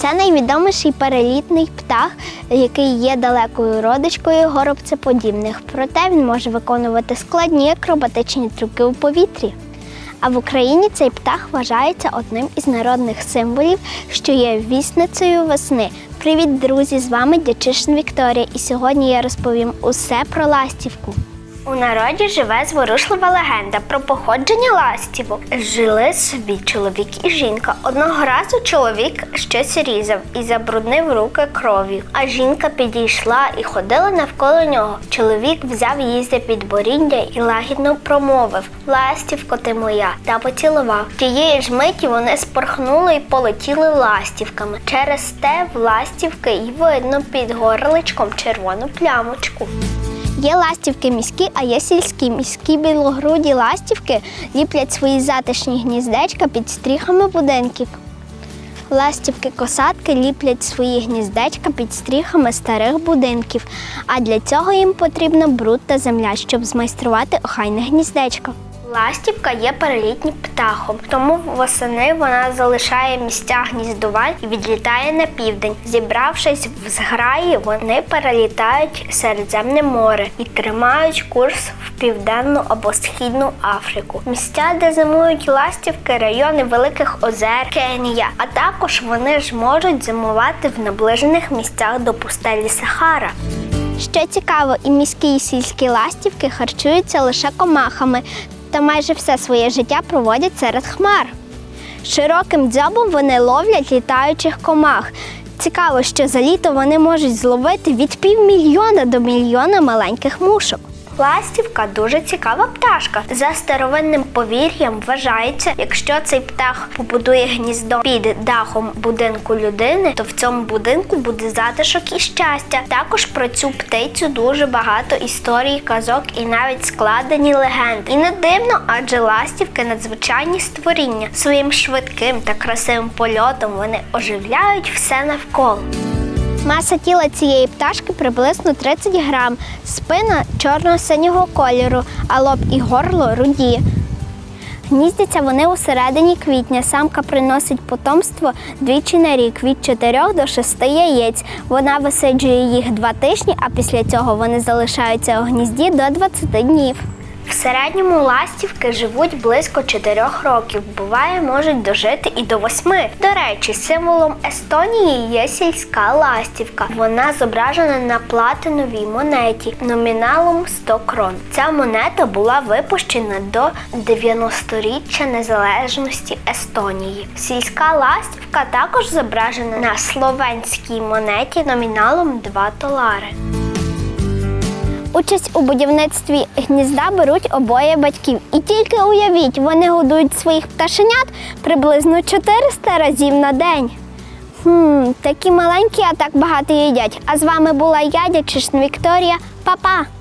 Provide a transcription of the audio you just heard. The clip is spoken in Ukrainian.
Це найвідоміший перелітний птах, який є далекою родичкою горобцеподібних. Проте він може виконувати складні акробатичні трюки у повітрі. А в Україні цей птах вважається одним із народних символів, що є вісницею весни. Привіт, друзі! З вами Дячишин Вікторія, і сьогодні я розповім усе про ластівку. У народі живе зворушлива легенда про походження ластівок. Жили собі чоловік і жінка. Одного разу чоловік щось різав і забруднив руки кров'ю. А жінка підійшла і ходила навколо нього. Чоловік взяв її за підборіддя і лагідно промовив: Ластівко ти моя, та поцілував. Тієї ж миті вони спорхнули і полетіли ластівками. Через те в ластівки й видно під горличком червону плямочку. Є ластівки міські, а є сільські. Міські білогруді ластівки ліплять свої затишні гніздечка під стріхами будинків. Ластівки-косатки ліплять свої гніздечка під стріхами старих будинків, а для цього їм потрібно бруд та земля, щоб змайструвати охайне гніздечко. Ластівка є перелітнім птахом, тому восени вона залишає місця гніздувань і відлітає на південь. Зібравшись в зграї, вони перелітають Середземне море і тримають курс в південну або східну Африку. Місця, де зимують ластівки, райони Великих Озер, Кенія, а також вони ж можуть зимувати в наближених місцях до пустелі Сахара. Що цікаво, і міські і сільські ластівки харчуються лише комахами та майже все своє життя проводять серед хмар. Широким дзьобом вони ловлять літаючих комах. Цікаво, що за літо вони можуть зловити від півмільйона до мільйона маленьких мушок. Ластівка дуже цікава пташка. За старовинним повір'ям вважається, якщо цей птах побудує гніздо під дахом будинку людини, то в цьому будинку буде затишок і щастя. Також про цю птицю дуже багато історій, казок і навіть складені легенди. І не дивно, адже ластівки надзвичайні створіння. Своїм швидким та красивим польотом вони оживляють все навколо. Маса тіла цієї пташки приблизно 30 грам, спина чорно-синього кольору, а лоб і горло руді. Гніздяться вони у середині квітня. Самка приносить потомство двічі на рік від 4 до 6 яєць. Вона висиджує їх два тижні, а після цього вони залишаються у гнізді до 20 днів. Середньому ластівки живуть близько 4 років. Буває, можуть дожити і до 8. До речі, символом Естонії є сільська ластівка. Вона зображена на платиновій монеті номіналом 100 крон. Ця монета була випущена до 90-річчя незалежності Естонії. Сільська ластівка також зображена на словенській монеті номіналом 2 толари. Участь у будівництві гнізда беруть обоє батьків. І тільки уявіть, вони годують своїх пташенят приблизно 400 разів на день. Хм, такі маленькі, а так багато їдять. А з вами була я, Дячишна Вікторія. Па-па!